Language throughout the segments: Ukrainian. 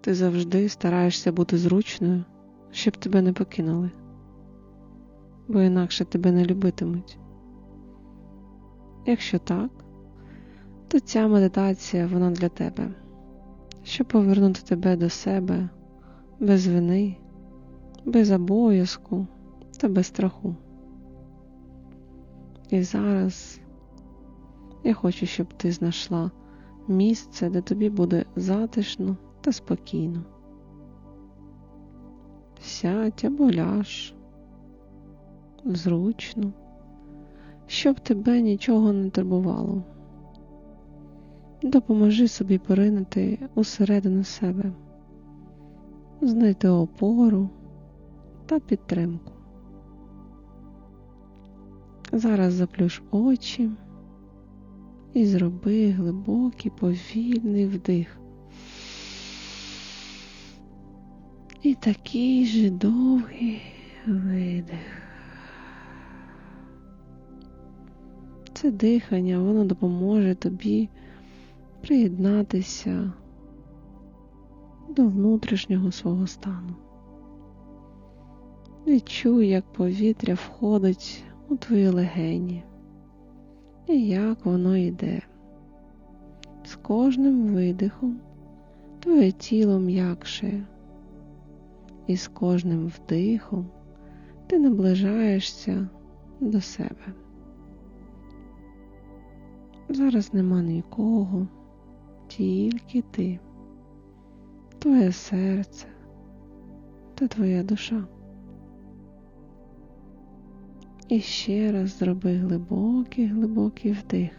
Ти завжди стараєшся бути зручною, щоб тебе не покинули, бо інакше тебе не любитимуть. Якщо так, то ця медитація вона для тебе, щоб повернути тебе до себе без вини, без обов'язку та без страху. І зараз я хочу, щоб ти знайшла місце, де тобі буде затишно та спокійно. Сядь або ляж зручно, щоб тебе нічого не турбувало. Допоможи собі поринути усередину себе, знайти опору та підтримку. Зараз заплюш очі і зроби глибокий повільний вдих. І такий же довгий видих. Це дихання, воно допоможе тобі приєднатися до внутрішнього свого стану. Відчуй, як повітря входить у твої легені і як воно йде. З кожним видихом твоє тіло м'якшає, і з кожним вдихом ти наближаєшся до себе. Зараз нема нікого, тільки ти, твоє серце та твоя душа. І ще раз зроби глибокий, глибокий вдих.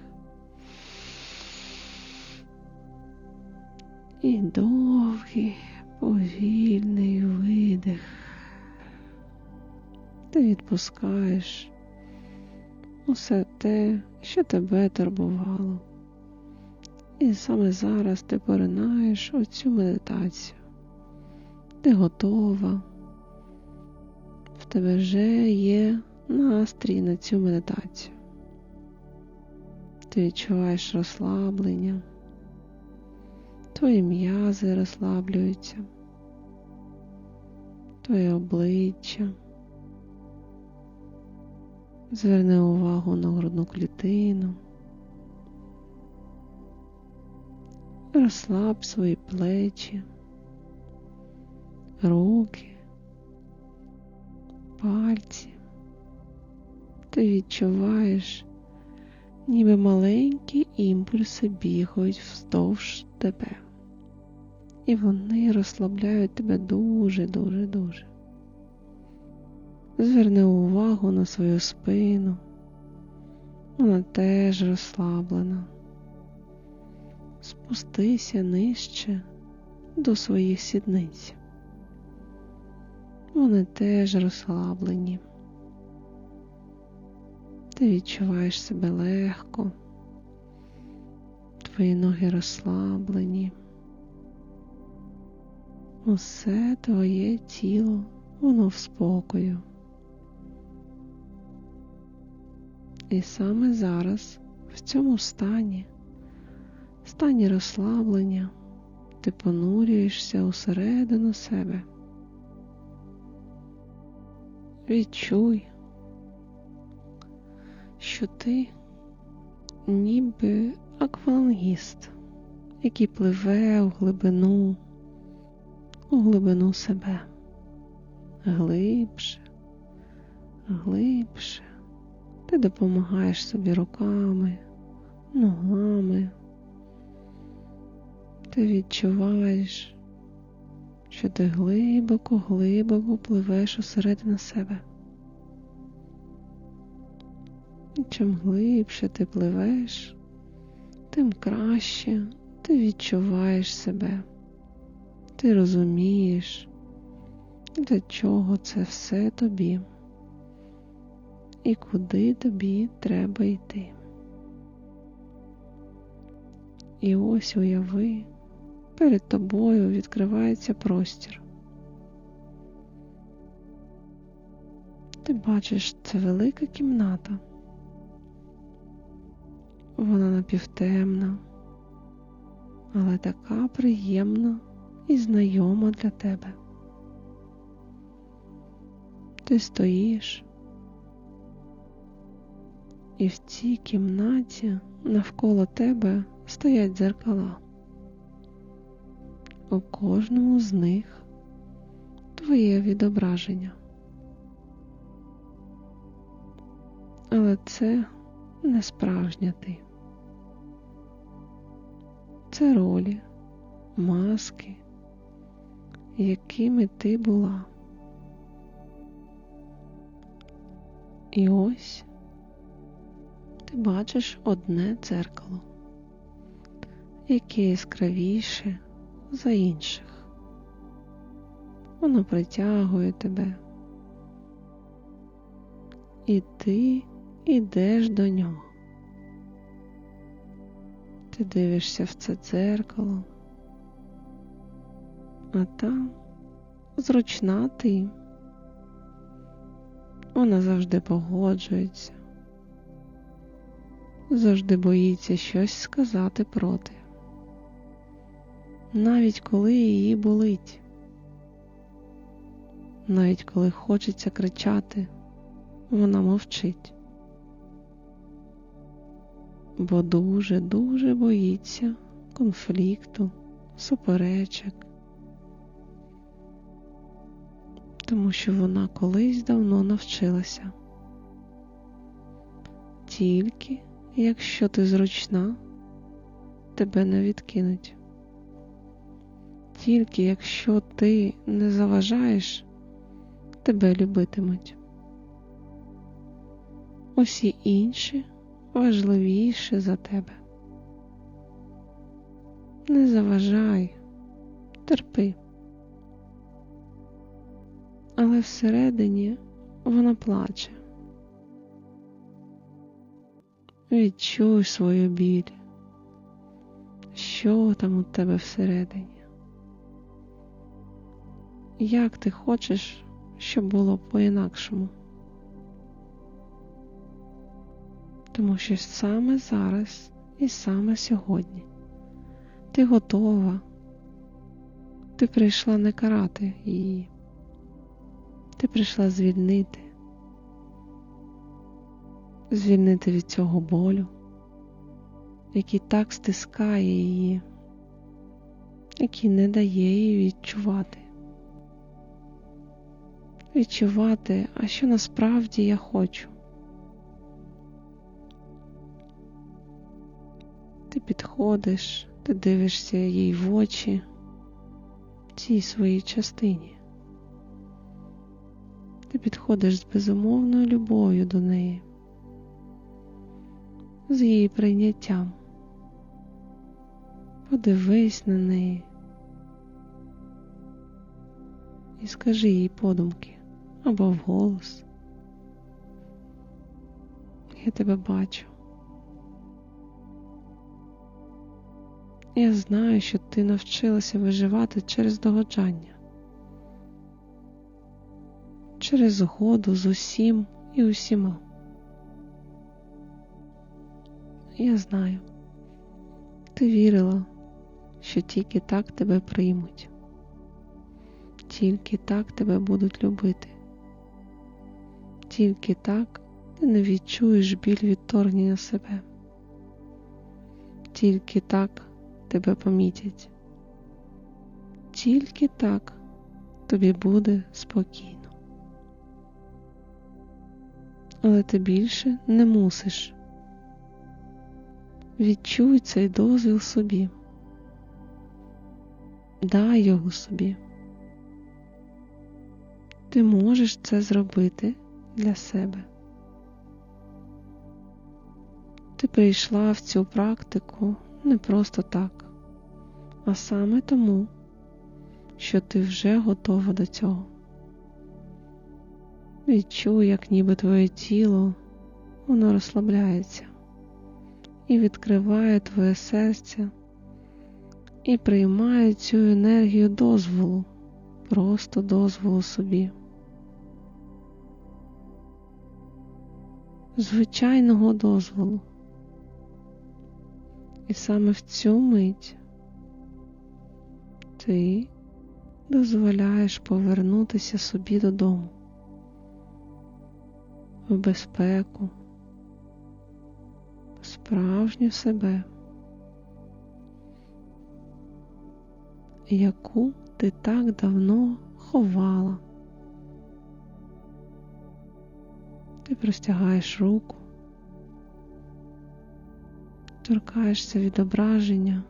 І довгий, повільний видих. Ти відпускаєш усе те, що тебе турбувало. І саме зараз ти поринаєш оцю медитацію. Ти готова, в тебе вже є настрій на цю медитацію. Ти відчуваєш розслаблення, твої м'язи розслаблюються, твоє обличчя. Зверни увагу на грудну клітину. Розслаб свої плечі, руки, пальці. Ти відчуваєш, ніби маленькі імпульси бігають вздовж тебе. І вони розслабляють тебе дуже-дуже дуже. Зверни увагу на свою спину. Вона теж розслаблена. Спустися нижче до своїх сідниць. Вони теж розслаблені. Ти відчуваєш себе легко, твої ноги розслаблені. Усе твоє тіло, воно в спокою. І саме зараз, в цьому стані, стані розслаблення, ти понурюєшся усередину себе. Відчуй, що ти ніби аквалангіст, який пливе у глибину, у глибину себе, глибше, глибше. Ти допомагаєш собі руками, ногами. Ти відчуваєш, що ти глибоко-глибоко пливеш усередину себе. І чим глибше ти пливеш, тим краще ти відчуваєш себе. Ти розумієш, для чого це все тобі і куди тобі треба йти. І ось уяви, перед тобою відкривається простір. Ти бачиш, це велика кімната. Вона напівтемна, але така приємна і знайома для тебе. Ти стоїш, і в цій кімнаті навколо тебе стоять дзеркала. У кожному з них твоє відображення. Але це не справжня ти. Це ролі, маски, якими ти була. І ось ти бачиш одне дзеркало, яке яскравіше за інших. Воно притягує тебе. І ти ідеш до нього. Ти дивишся в це дзеркало, а там зручна ти. Вона завжди погоджується, завжди боїться щось сказати проти, навіть коли її болить, навіть коли хочеться кричати, вона мовчить, бо дуже-дуже боїться конфлікту, суперечок. Тому що вона колись давно навчилася. Тільки якщо ти зручна, тебе не відкинуть. Тільки якщо ти не заважаєш, тебе любитимуть. Усі інші важливіші за тебе. Не заважай, терпи але всередині вона плаче. Відчуй свою біль, що там у тебе всередині. Як ти хочеш, щоб було по-інакшому? Тому що саме зараз і саме сьогодні ти готова, ти прийшла не карати її. Ти прийшла звільнити, звільнити від цього болю, який так стискає її, який не дає їй відчувати. Відчувати, а що насправді я хочу. Ти підходиш, ти дивишся їй в очі, цій своїй частині. Ти підходиш з безумовною любов'ю до неї, з її прийняттям. Подивись на неї і скажи їй подумки або вголос. Я тебе бачу. Я знаю, що ти навчилася виживати через догоджання через згоду з усім і усіма. Я знаю, ти вірила, що тільки так тебе приймуть, тільки так тебе будуть любити, тільки так ти не відчуєш біль відторгнення себе, тільки так тебе помітять, тільки так тобі буде спокійно але ти більше не мусиш. Відчуй цей дозвіл собі, дай його собі. Ти можеш це зробити для себе. Ти прийшла в цю практику не просто так, а саме тому, що ти вже готова до цього. Відчуй, як ніби твоє тіло, воно розслабляється і відкриває твоє серце і приймає цю енергію дозволу, просто дозволу собі. Звичайного дозволу. І саме в цю мить Ти дозволяєш повернутися собі додому в безпеку, в справжню себе, яку ти так давно ховала. Ти простягаєш руку, торкаєшся відображення.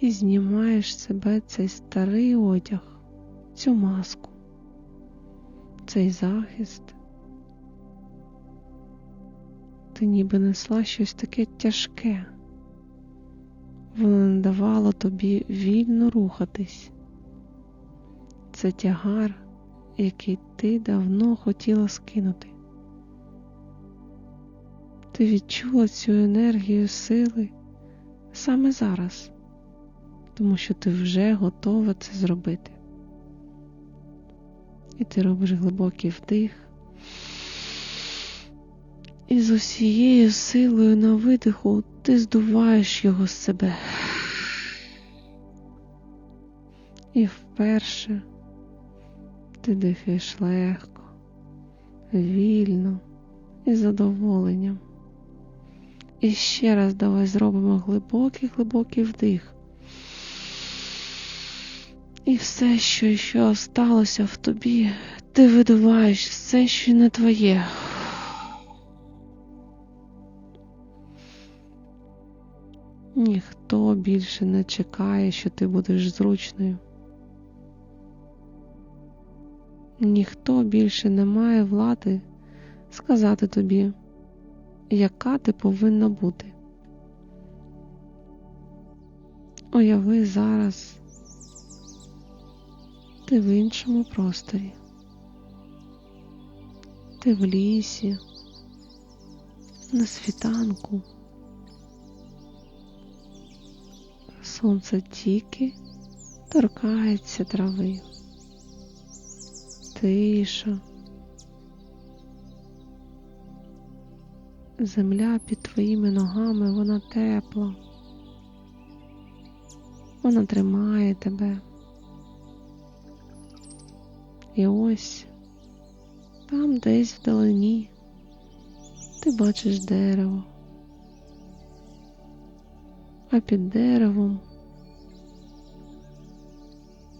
І знімаєш себе цей старий одяг, цю маску, цей захист. Ти ніби несла щось таке тяжке, воно не давало тобі вільно рухатись. Це тягар, який ти давно хотіла скинути. Ти відчула цю енергію сили саме зараз, тому що ти вже готова це зробити. І ти робиш глибокий вдих. І з усією силою на видиху ти здуваєш його з себе. І вперше ти дихаєш легко, вільно і задоволенням. І ще раз давай зробимо глибокий глибокий вдих. І все, що ще осталося в тобі, ти видуваєш все, що не твоє. Ніхто більше не чекає, що ти будеш зручною. Ніхто більше не має влади сказати тобі, яка ти повинна бути. Уяви зараз ти в іншому просторі, ти в лісі, на світанку. Сонце тільки торкається трави, тиша, земля під твоїми ногами, вона тепла, вона тримає тебе. І ось там десь вдалині ти бачиш дерево, а під деревом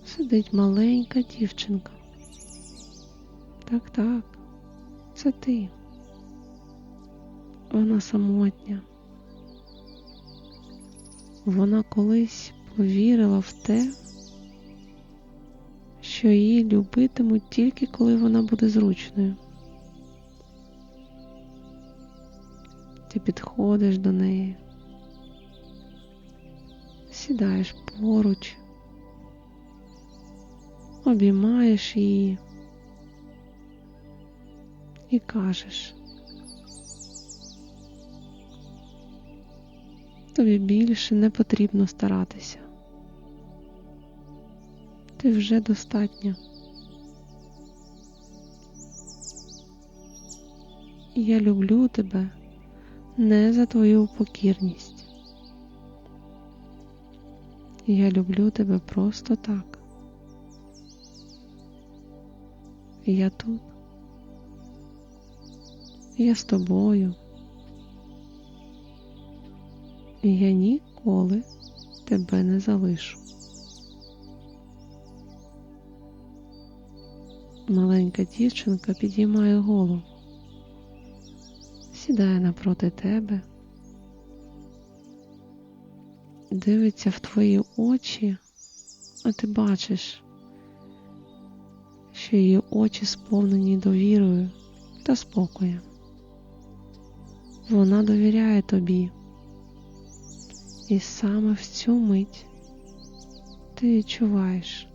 сидить маленька дівчинка. Так, так, це ти. Вона самотня. Вона колись повірила в те, що її любитимуть тільки коли вона буде зручною. Ти підходиш до неї, сідаєш поруч, обіймаєш її і кажеш. Тобі більше не потрібно старатися. Ти вже достатня. Я люблю тебе не за твою покірність. Я люблю тебе просто так. Я тут. Я з тобою. Я ніколи тебе не залишу. Маленька дівчинка підіймає голову, сідає напроти тебе, дивиться в твої очі, а ти бачиш, що її очі сповнені довірою та спокоєм. Вона довіряє тобі, і саме в цю мить ти відчуваєш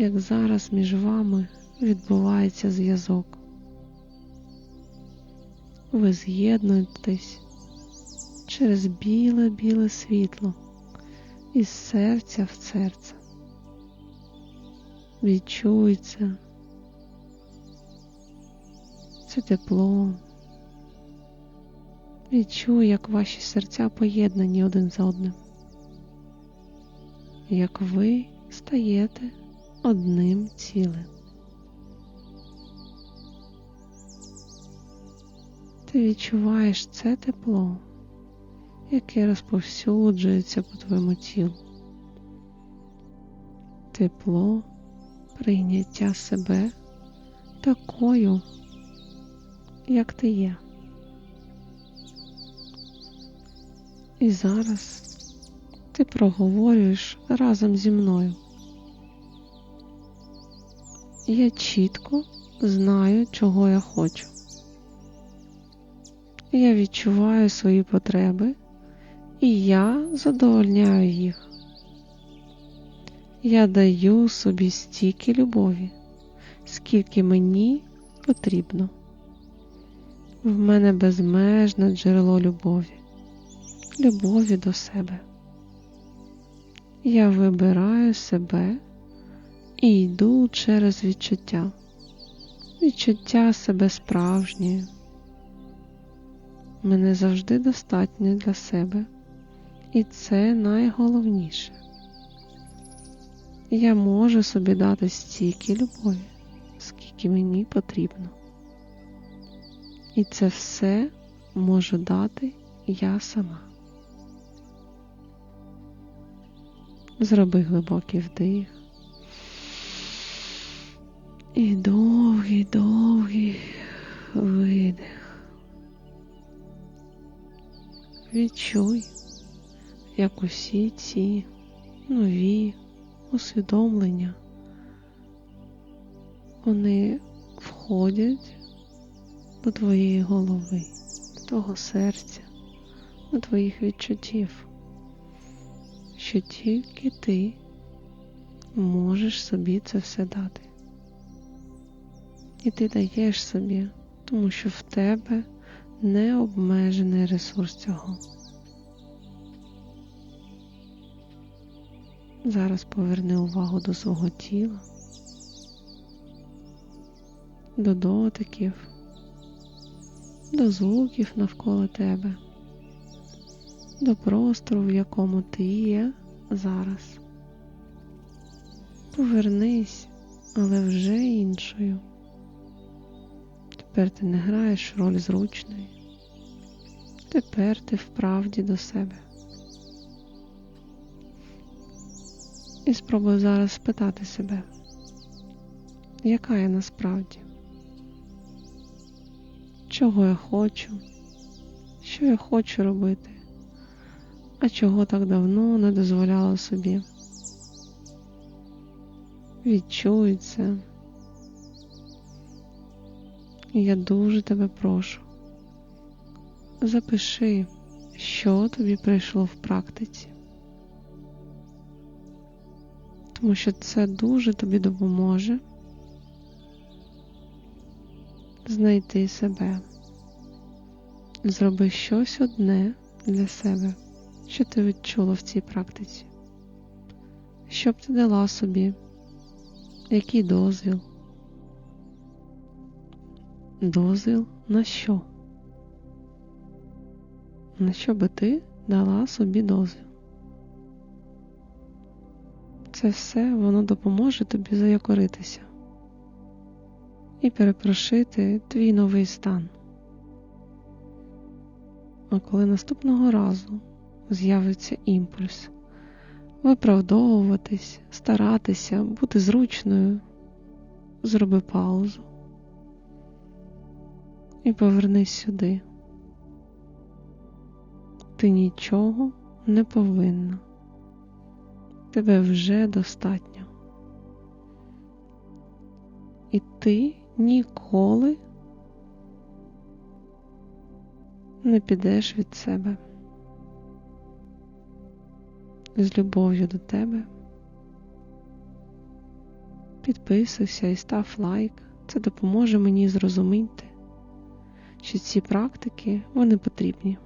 як зараз між вами відбувається зв'язок. Ви з'єднуєтесь через біле-біле світло із серця в серце. Відчується це тепло, Відчуй, як ваші серця поєднані один з одним, як ви стаєте одним цілим. Ти відчуваєш це тепло, яке розповсюджується по твоєму тілу. Тепло прийняття себе такою, як ти є. І зараз ти проговорюєш разом зі мною. Я чітко знаю, чого я хочу. Я відчуваю свої потреби, і я задовольняю їх. Я даю собі стільки любові, скільки мені потрібно. В мене безмежне джерело любові, любові до себе. Я вибираю себе і йду через відчуття, відчуття себе справжньою. Мене завжди достатньо для себе, і це найголовніше. Я можу собі дати стільки любові, скільки мені потрібно. І це все можу дати я сама. Зроби глибокий вдих. І довгий, довгий видих. Відчуй, як усі ці нові усвідомлення, вони входять до твоєї голови, до твого серця, до твоїх відчуттів, що тільки ти можеш собі це все дати. І ти даєш собі, тому що в тебе необмежений ресурс цього. Зараз поверни увагу до свого тіла, до дотиків, до звуків навколо тебе, до простору, в якому ти є зараз. Повернись, але вже іншою. Тепер ти не граєш роль зручної. Тепер ти вправді до себе. І спробуй зараз спитати себе, яка я насправді? Чого я хочу? Що я хочу робити? А чого так давно не дозволяла собі? Відчуй це. Я дуже тебе прошу. Запиши, що тобі прийшло в практиці. Тому що це дуже тобі допоможе знайти себе. Зроби щось одне для себе, що ти відчула в цій практиці. Що б ти дала собі? Який дозвіл? Дозвіл на що? На що би ти дала собі дозвіл? Це все воно допоможе тобі заякоритися і перепрошити твій новий стан. А коли наступного разу з'явиться імпульс виправдовуватись, старатися, бути зручною, зроби паузу і повернись сюди. Ти нічого не повинна. Тебе вже достатньо. І ти ніколи не підеш від себе. З любов'ю до тебе. Підписуйся і став лайк. Це допоможе мені зрозуміти, що ці практики вони потрібні.